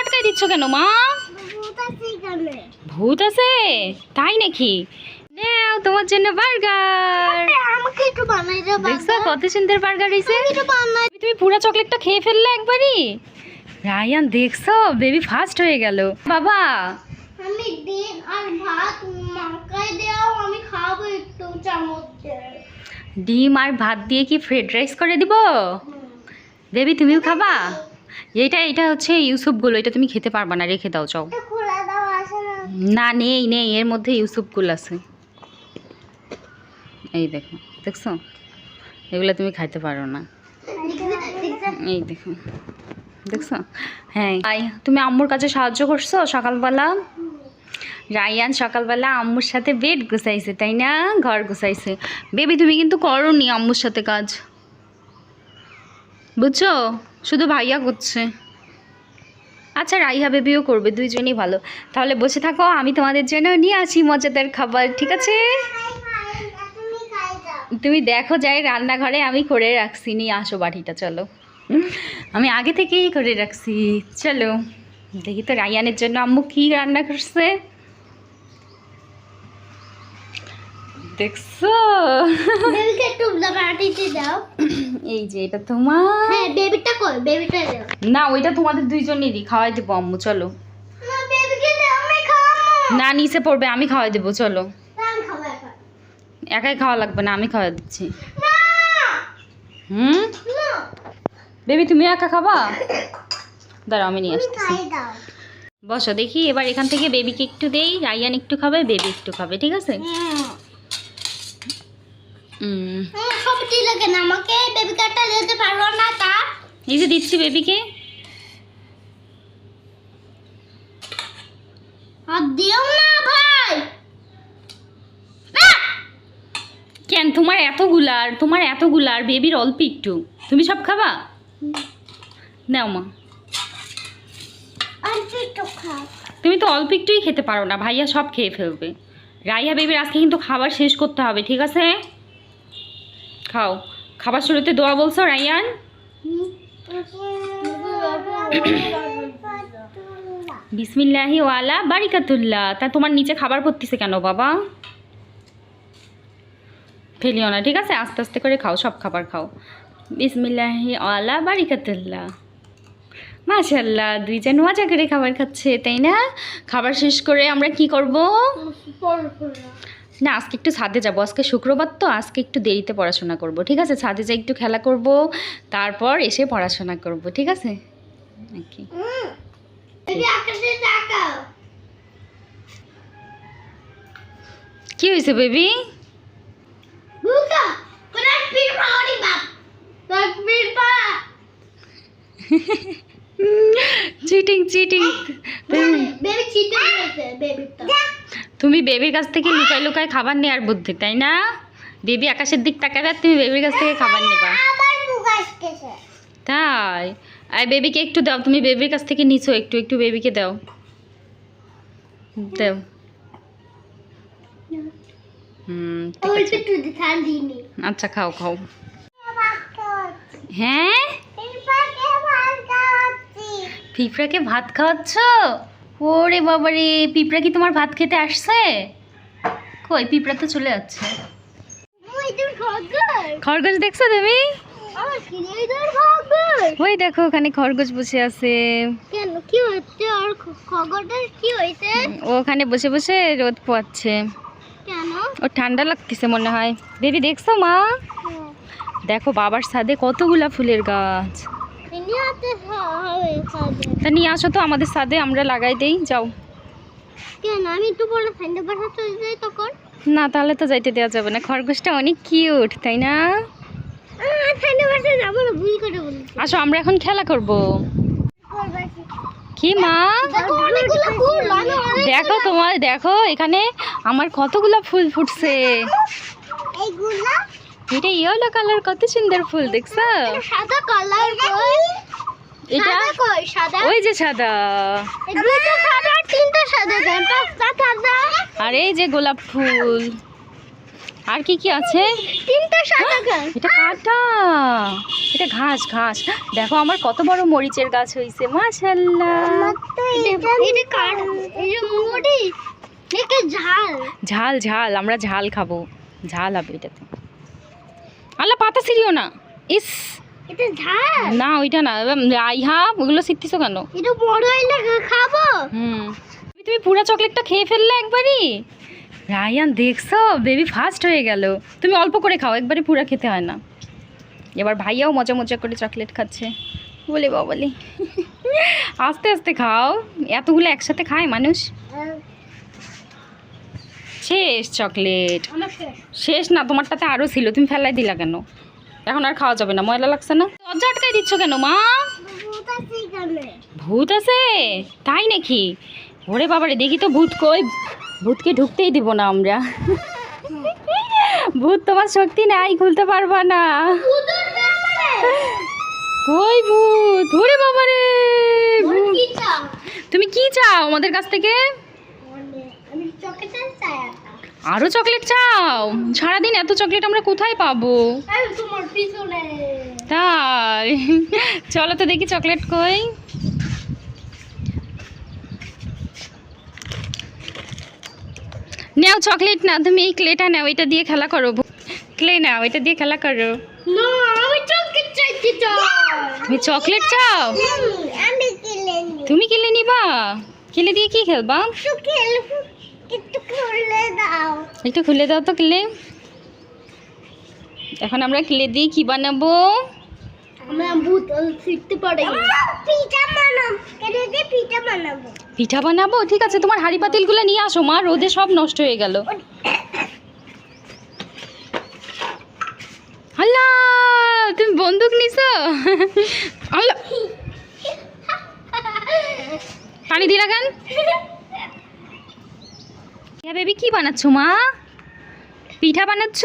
আটকাই দিচ্ছ কেন মা? ভূত আছে তাই নাকি? নাও তোমার জন্য বার্গার। আমাকে একটু বানাই দাও দেখছ কত সুন্দর বার্গার তুমি পুরো চকলেটটা খেয়ে ফেললে একবারই? রায়ান দেখছ? বেবি ফাস্ট হয়ে গেল। বাবা। আমি ডিম আর ভাত মাখাই দাও আমি খাব একটু চামচ। দিয়ে। ডিম আর ভাত দিয়ে কি ফ্রাইড রাইস করে দিব? বেবি তুমিও খাবা? এইটা এটা হচ্ছে ইউসুফগুলো এটা তুমি খেতে পারবা না রেখে দাও চাও না। না নেই নেই এর মধ্যে ইউসুফগুলো আছে। এই দেখো দেখছ? এগুলো তুমি খাইতে পারো না। এই দেখো দেখছ? হ্যাঁ। আই তুমি আম্মুর কাছে সাহায্য করছ সকালবেলা? রায়ান সকালবেলা আম্মুর সাথে বেড গুছাইছে তাই না? ঘর গুছাইছে। বেবি তুমি কিন্তু করো নি আম্মুর সাথে কাজ। বুঝছ? শুধু ভাইয়া করছে আচ্ছা রাইহা বেবিও করবে, দুইজনই ভালো। তাহলে বসে থাকো, আমি তোমাদের জন্য নিয়ে আসি মজাদার খাবার, ঠিক আছে? তুমি দেখো যাই রান্নাঘরে আমি করে রাখছি, নিয়ে আসো বাড়িটা, চলো। আমি আগে থেকেই করে রাখছি, চলো। দেখি তো রায়ানের জন্য আম্মু কি রান্না করছে। দেখছ? বেবিকে একটু বাটিতে দাও। এই যে এটা তোমার? হ্যাঁ বেবিটা কই? বেবিটা দাও। না ওইটা তোমাদের দুইজনেরই খাওয়াই দেবো আম্মু চলো। না বেবিকে আমি খাব না নিচে পড়বে আমি খাওয়াই দেবো চলো। আমি খাব একাই খাওয়া লাগবে না আমি খাওয়া দিচ্ছি। না! হুম? না। বেবি তুমি একা খাবা? দাঁড়াও আমি নিয়ে আসতেছি। বসো দেখি এবার এখান থেকে বেবিকে একটু দেই রাইয়ান একটু খাবে বেবি একটু খাবে ঠিক আছে? সব লাগে না। আমাকে বেবি কার্ডটা দিতে পারব না তা এই যে দিচ্ছি বেবিকে আর দিও না ভাই। কেন? তোমার এতগুলার তোমার এতগুলার বেবির অল্প একটু। তুমি সব খাবা? নাও মা। আর তুমি তো অল্প একটুই খেতে পারো না। ভাইয়া সব খেয়ে ফেলবে। রাইয়া বেবির আজকে কিন্তু খাবার শেষ করতে হবে ঠিক আছে? খাও। খাবার শুরুতে দোয়া বলছো, রাইয়ান? বিসমিল্লাহি ওয়ালা বারিকাতুল্লাহ। তা তোমার নিচে খাবার পড়তেছে কেন বাবা? ফেলিও না, ঠিক আছে? আস্তে আস্তে করে খাও, সব খাবার খাও। বিসমিল্লাহি ওয়ালা বারিকাতুল্লাহ। মাশাল্লাহ দুইজন মজা করে খাবার খাচ্ছে, তাই না? খাবার শেষ করে আমরা কি করব? না আজকে একটু ছাদে যাব। আজকে শুক্রবার তো আজকে একটু দেরিতে পড়াশোনা করব ঠিক আছে? ছাদে যাই একটু খেলা করব তারপর এসে পড়াশোনা করব ঠিক আছে? নাকি? বেবি কি হয়েছে বেবি? Cheating cheating. বেবি চিটে বেবিটা তুমি বেবির কাছ থেকে লুকায় লুকায় খাবার নেওয়ার বুদ্ধি তাই না? বেবি আকাশের দিক তাকাবে তুমি বেবির কাছ থেকে খাবার নেবা। তাই? আর বেবিকে একটু দাও তুমি বেবির কাছ থেকে নিছো একটু একটু বেবিকে দাও। দাও। আচ্ছা খাও খাও। হ্যাঁ? পিঁপড়াকে ভাত খাওয়াচ্ছ? ওরে বাবারে পিঁপড়া কি তোমার ভাত খেতে আসছে? কই পিঁপড়া তো চলে যাচ্ছে। খরগোশ। দেখছ তুমি? ওই দেখো ওখানে খরগোশ বসে আছে। কেন কি হচ্ছে? আর খবরটার কি হয়েছে? ও ওখানে বসে বসে রোদ পোয়াচ্ছে। কেন? ও ঠান্ডা লাগতেছে মনে হয়। বেবি দেখছ মা? দেখো বাবার ছাদে কতগুলা ফুলের গাছ। তা নিয়ে আসো তো আমাদের ছাদে আমরা লাগাই দেই যাও। কেন? আমি একটু ফ্রেন্ডের বাসা চলে যাই তখন। না তাহলে তো যাইতে দেওয়া যাবে না। খরগোশটা অনেক কিউট তাই না? আসো আমরা এখন খেলা করব। কি মা? দেখো তোমার দেখো এখানে আমার কতগুলা ফুল ফুটছে। এইগুলা এটা ইয়েলো কালার কত সুন্দর ফুল দেখছ? সাদা কালার এটা? কই? সাদা? ওই যে সাদা। দুটো সাদা তিনটা সাদা পাঁচটা সাদা আর এই যে গোলাপ ফুল। আর কি কি আছে? তিনটা সাদা গাছ। এটা কাটা। এটা ঘাস ঘাস। দেখো আমার কত বড় মরিচের গাছ হয়েছে মাশাল্লাহ এটা কাঠ এই যে মুড়ি ঝাল। ঝাল ঝাল আমরা ঝাল খাব। ঝাল হবে এটাতে। আল্লাহ পাতা ছিড়িও না। ইস। না ওইটা না। আইহা ওগুলো শিখতেছো কেন? খাব। হুম। তুমি পুরো চকলেটটা খেয়ে ফেললে একবারই? রায়ান দেখছ? বেবি ফাস্ট হয়ে গেল। তুমি অল্প করে খাও একবারে পুরো খেতে হয় না। এবার ভাইয়াও মজা মজা করে চকলেট খাচ্ছে। বলে বাবলি। আস্তে আস্তে খাও। এতগুলো একসাথে খায় মানুষ? শেষ চকলেট। শেষ। না তোমারটাতে আরও ছিল তুমি ফেলাই দিলা কেন? এখন আর খাওয়া যাবে না ময়লা লাগছে না? দরজা আটকাই দিচ্ছ কেন মা? ভূত আছে তাই নাকি? ওরে বাবারে দেখি তো ভূত কই ভূতকে ঢুকতেই দিব না আমরা। ভূত তোমার শক্তি নাই খুলতে পারবা না। কই ভূত? ওরে বাবারে তুমি কি চাও আমাদের কাছ থেকে আমি চকলেট চাই একটা আরও চকলেট চাও? সারাদিন এত চকলেট আমরা কোথায় পাবো? তাই। চলো তো দেখি চকলেট কই। নাও চকলেট না তুমি এই ক্লেটা নাও এটা দিয়ে খেলা করো। ক্লে নাও এটা দিয়ে খেলা করো। তুমি চকলেট চাও? কিনে তুমি কিলে নিবা? কিলে দিয়ে কি খেলবা? খেলব। একটু খুলে দাও। একটু খুলে দাও তো ক্লে। এখন আমরা ক্লে দিয়ে কি বানাবো? আমরা ভূত শিখতে পারি। পিঠা বানাবো। কেটে দিয়ে পিঠা বানাবো। পিঠা বানাবো? ঠিক আছে তোমার হাড়ি পাতিলগুলো নিয়ে আসো মা। রোদে সব নষ্ট হয়ে গেল। আল্লাহ তুমি বন্দুক নিছো? আল্লাহ পানি দিয়ে রাখান হ্যাঁ বেবি কি বানাচ্ছো মা? পিঠা বানাচ্ছ?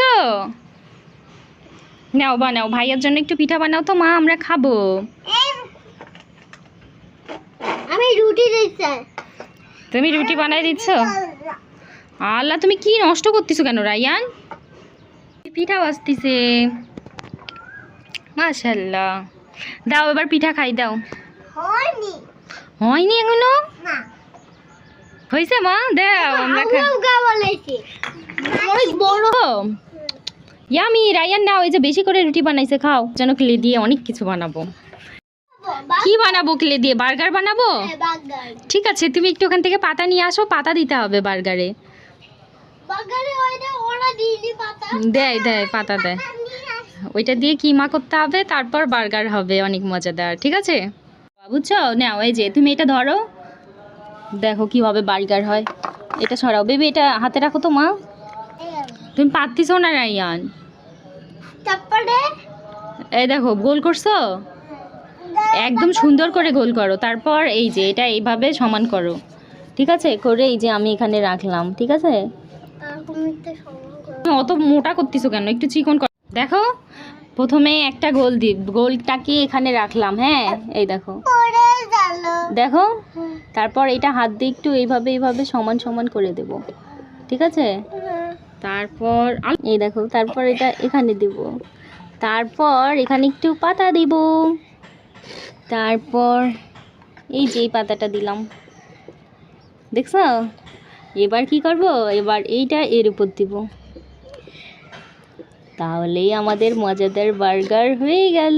নাও বানাও। ভাইয়ের জন্য একটু পিঠা বানাও তো মা আমরা খাব। আমি রুটি দিতে তুমি রুটি বানাই দিচ্ছ? আল্লাহ তুমি কি নষ্ট করতেছো কেন রায়ান? পিঠা বাজতিছে? মাশাল্লাহ দাও এবার পিঠা খাই দাও। হয়নি। হয়নি এখনও? না। হয়েছে মা? দাও আমরা ইয়ামি রায়ান নাও এই যে বেশি করে রুটি বানাইছে খাও। যেন ক্লে দিয়ে অনেক কিছু বানাবো। কি বানাবো ক্লে দিয়ে? বার্গার বানাবো? ঠিক আছে তুমি একটু ওখান থেকে পাতা নিয়ে আসো পাতা দিতে হবে বার্গারে। দেয় দেয় পাতা দেয়। ওইটা দিয়ে কিমা করতে হবে? তারপর বার্গার হবে অনেক মজাদার ঠিক আছে? বুঝছ নাও এই যে তুমি এটা ধরো। দেখো কীভাবে বার্গার হয়। এটা সরাও। বেবি এটা হাতে রাখো তো মা। তুমি পারতিছো না রাইয়ান? তারপরে? এই দেখো গোল করছ? একদম সুন্দর করে গোল করো। তারপর এই যে এটা এইভাবে সমান করো। ঠিক আছে? করে এই যে আমি এখানে রাখলাম। ঠিক আছে? অত মোটা করতেছো কেন? একটু চিকন কর। দেখো। প্রথমে একটা গোল দি গোলটাকে এখানে রাখলাম হ্যাঁ? এই দেখো। দেখো? তারপর এটা হাত দিয়ে একটু এইভাবে এইভাবে সমান সমান করে দেব। ঠিক আছে? তারপর এই দেখো তারপর এটা এখানে দিব। তারপর এখানে একটু পাতা দিব। তারপর এই যে পাতাটা দিলাম। দেখছ? এবার কি করব? এবার এইটা এর উপর দিব। তাহলেই আমাদের মজাদার বার্গার হয়ে গেল।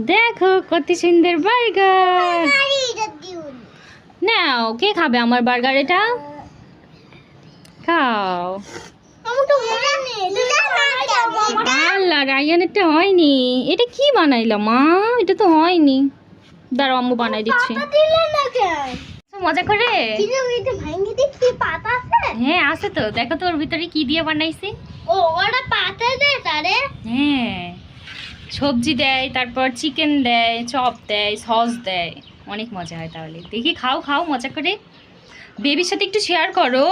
দেখো কত সুন্দর বার্গার। নাও, কে খাবে আমার বার্গার এটা? খাও। হয়নি। এটা কি বানাইলা মা? এটা তো হয়নি। দাঁড়াও, আম্মু বানাই দিচ্ছি। মজা করে? পাতা আছে? হ্যাঁ আছে তো। দেখো তো ওর ভিতরে কি দিয়ে বানাইছি। ও ওরা পাতা দেয় তারে? হ্যাঁ। সবজি দেয় তারপর চিকেন দেয় চপ দেয় সস দেয়। অনেক মজা হয় তাহলে। দেখি খাও খাও মজা করে। বেবির সাথে একটু শেয়ার করো।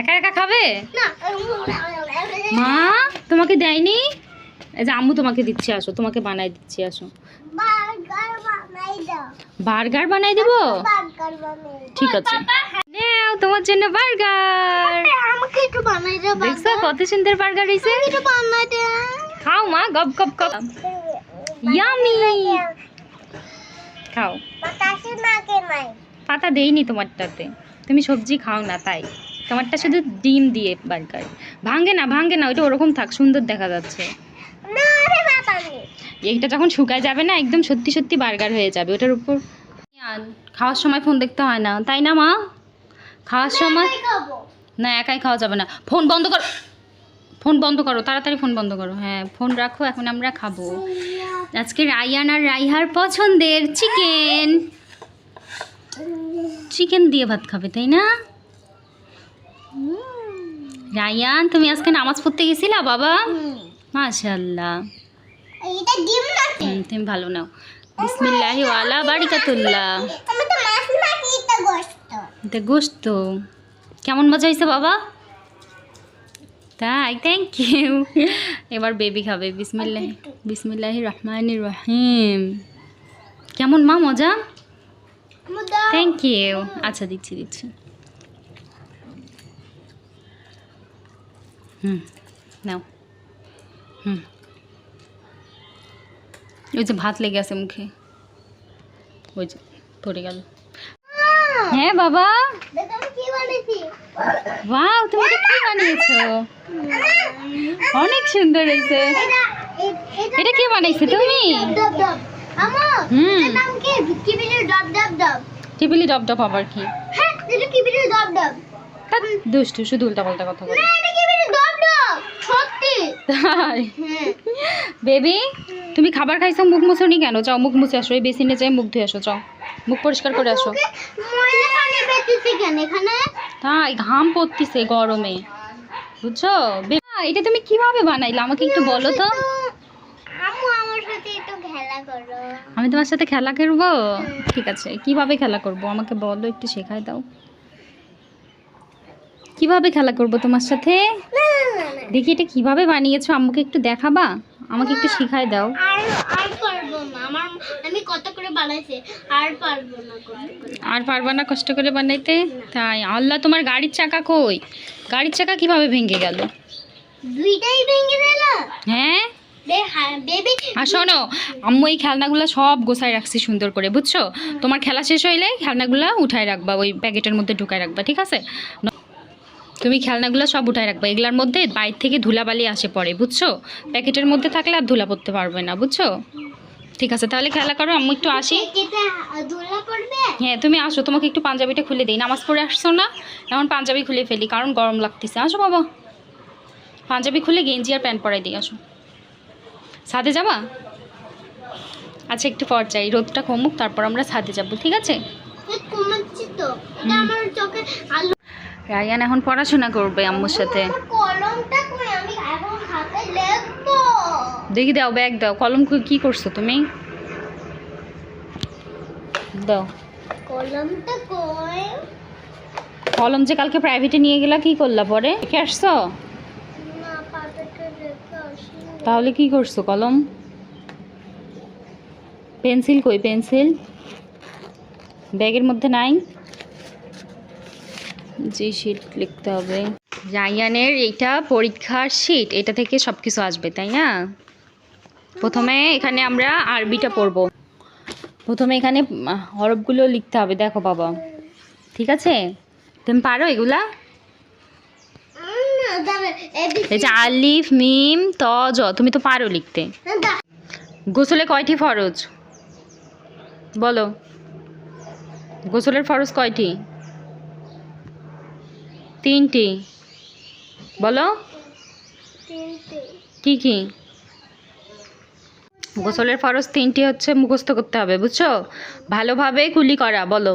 একা একা খাবে? মা তোমাকে দেয়নি? যে আম্মু তোমাকে দিচ্ছি আসো। তোমাকে বানাই দিচ্ছি আসো। বার্গার বানাই দেবো? ঠিক আছে। নাও তোমার জন্য বার্গার। আমাকে একটু বানাই দাও দেখছ কত সুন্দর বার্গার একটু বানাই খাও মা গপ গপ গপ। ইয়ামি খাও। পাতা দেইনি তোমারটাতে। তুমি সবজি খাও না তাই। তোমারটা শুধু ডিম দিয়ে বার্গার। ভাঙে না ভাঙে না ওইটা ওরকম থাক সুন্দর দেখা যাচ্ছে। এইটা যখন শুকায় যাবে না একদম সত্যি সত্যি বার্গার হয়ে যাবে ওটার উপর। খাওয়ার সময় ফোন দেখতে হয় না। তাই না মা? খাওয়ার সময় না একাই খাওয়া যাবে না। ফোন বন্ধ করো। ফোন বন্ধ করো তাড়াতাড়ি ফোন বন্ধ করো। হ্যাঁ ফোন রাখো এখন আমরা খাব। আজকে রায়ান আর রাইহার পছন্দের চিকেন চিকেন দিয়ে ভাত খাবে তাই না? রায়ান তুমি আজকে নামাজ পড়তে গেছিলা বাবা? মাশাল্লাহ তুমি ভালো নাও। বিসমিল্লাহি ওয়ালা বারিকাতুল্লাহ। আমি তো মাছ নাকি এটা গোশত এটা গোস্ত। কেমন মজা হয়েছে বাবা? তাই থ্যাংক ইউ এবার বেবি খাবে। বিসমিল্লাহ বিসমিল্লাহি রহমান রহিম। কেমন মা মজা? থ্যাংক ইউ আচ্ছা দিচ্ছি দিচ্ছি। হুম নাও। হুম। ওই যে ভাত লেগে আছে মুখে। ওই যে পড়ে গেল। হ্যাঁ বাবা? কি তুমি এটা কি বানিয়েছো? অনেক সুন্দর হয়েছে। এটা কি বানাইছো তুমি? ডব ডব হুম। ডব ডব ডব টিপিলি ডপ ডপ আবার কি হ্যাঁ ডব ডব ধ্যাৎ, দুষ্টু শুধু উল্টা পাল্টা কথা বলে না এটা কি ভিডিও ডব ডব সত্যি? তাই? হ্যাঁ। বেবি তুমি খাবার খাইছো মুখ মুছনি কেন? যাও মুখ মুছে আসো এই বেসিনে যাই মুখ ধুয়ে আসো যাও। মুখ পরিষ্কার করে আসো। তাই ঘাম পড়তিছে গরমে। বুঝছ? এটা তুমি কীভাবে বানাইলে? আমাকে একটু বলো তো। আমি তোমার সাথে খেলা করব? ঠিক আছে কীভাবে খেলা করব? আমাকে বলো একটু শেখায় দাও। কীভাবে খেলা করব তোমার সাথে? দেখি এটা কীভাবে বানিয়েছো আম্মুকে একটু দেখাবা? আমাকে একটু শিখায় দাও। আর পারব না। কষ্ট করে বানাইতে? তাই আল্লাহ তোমার গাড়ির চাকা কই? গাড়ির চাকা কীভাবে ভেঙে গেল? দুইটাই ভেঙে দিল হ্যাঁ? আর শোনো আম্মু এই খেলনাগুলো সব গোছায় রাখছি সুন্দর করে বুঝছ? তোমার খেলা শেষ হইলে খেলনাগুলো উঠায় রাখবা ওই প্যাকেটের মধ্যে ঢুকায় রাখবা ঠিক আছে? তুমি খেলনাগুলো সব উঠায় রাখবে। এগুলার মধ্যে বাইর থেকে ধুলাবালি আসে পড়ে বুঝছ? প্যাকেটের মধ্যে থাকলে আর ধুলা পড়তে পারবে না বুঝছ? ঠিক আছে তাহলে খেলা করো আমি একটু আসি। হ্যাঁ তুমি আসো তোমাকে একটু পাঞ্জাবিটা খুলে দিই। নামাজ পড়ে আসছো না? এখন পাঞ্জাবি খুলে ফেলি কারণ গরম লাগতেছে। আসো বাবা। পাঞ্জাবি খুলে গেঞ্জি আর প্যান্ট পরাই দিই আসো। ছাদে যাবা? আচ্ছা একটু পর যাই। রোদটা কমুক তারপর আমরা ছাদে যাব ঠিক আছে? তো। আমার চোখে আলু রায়ান এখন পড়াশোনা করবে আম্মুর সাথে। দেখি দাও ব্যাগ দাও। কলম কি করছ তুমি? দাও। কলম যে কালকে প্রাইভেটে নিয়ে গেলা কি করলা পরে? রেখে আসছো তাহলে কি করছ কলম? পেন্সিল কই পেন্সিল? ব্যাগের মধ্যে নাই? জি শিট লিখতে হবে। রায়ানের এইটা পরীক্ষার শিট এটা থেকে সব কিছু আসবে, তাই না? প্রথমে এখানে আমরা আরবিটা পড়ব। প্রথমে এখানে হরফগুলো লিখতে হবে, দেখো বাবা। ঠিক আছে? তুমি পারো এগুলা? যে আলিফ, মিম, ত, জ, তুমি তো পারো লিখতে। গোসলে কয়টি ফরজ? বলো। গোসলের ফরজ কয়টি? তিনটি। বলো। কি কি গোসলের ফরজ তিনটি হচ্ছে মুখস্থ করতে হবে বুঝছ? ভালোভাবে কুলি করা বলো।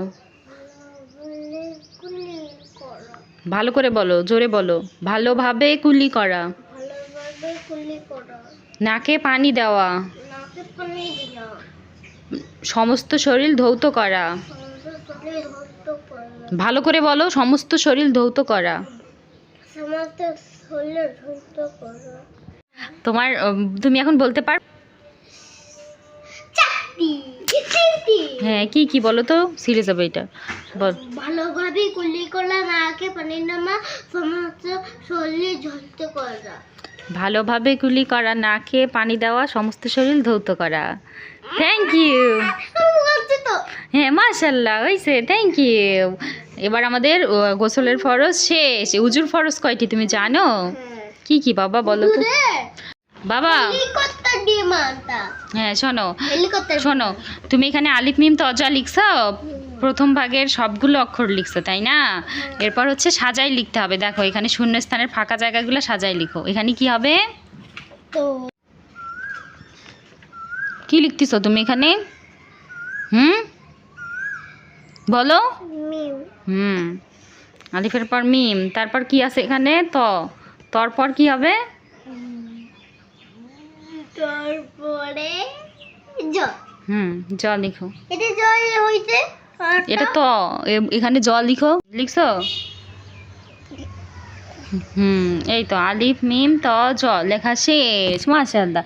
ভালো করে বলো জোরে বলো। ভালোভাবে কুলি করা। নাকে পানি দেওয়া। সমস্ত শরীর ধৌত করা সমস্ত শরীর হস্ত করো ভালো করে বলো সমস্ত শরীর ধৌত করা। সমস্ত শরীর ধৌত করো। তোমার তুমি এখন বলতে পার হ্যাঁ কি কি বলো তো সিরিয়াস হবে এটা। বল। ভালোভাবে কুলি করা নাকে পানি নামা সমস্ত শরীরে ঝলতে করা। ভালোভাবে গুলি করা না খেয়ে পানি দেওয়া সমস্ত শরীর ধৌত করা। থ্যাংক ইউ তো। হ্যাঁ মাশাল্লাহ হয়েছে থ্যাংক ইউ এবার আমাদের গোসলের ফরজ শেষ। উজুর ফরজ কয়টি তুমি জানো? কি কি বাবা বলো তো? বাবা। হ্যাঁ শোনো। শোনো তুমি এখানে আলিফ মিম তজা লিখছো? প্রথম ভাগের সবগুলো অক্ষর লিখছো তাই না? এরপর হচ্ছে সাজাই লিখতে হবে। দেখো এখানে শূন্যস্থানের ফাঁকা জায়গাগুলো সাজাই লিখো। এখানে কি হবে? কি লিখতেছো তুমি এখানে? হুম? বলো। হুম। আলিফের পর মিম। তারপর কি আছে এখানে? ত। তারপর কি হবে? তারপরে জ। হুম জ লিখো। এটা জয় হইছে? এটা তো? এখানে জ লিখো। লিখছো? হুম এই তো। আলিফ মিম ত জ। লেখা শেষ। মাশাআল্লাহ।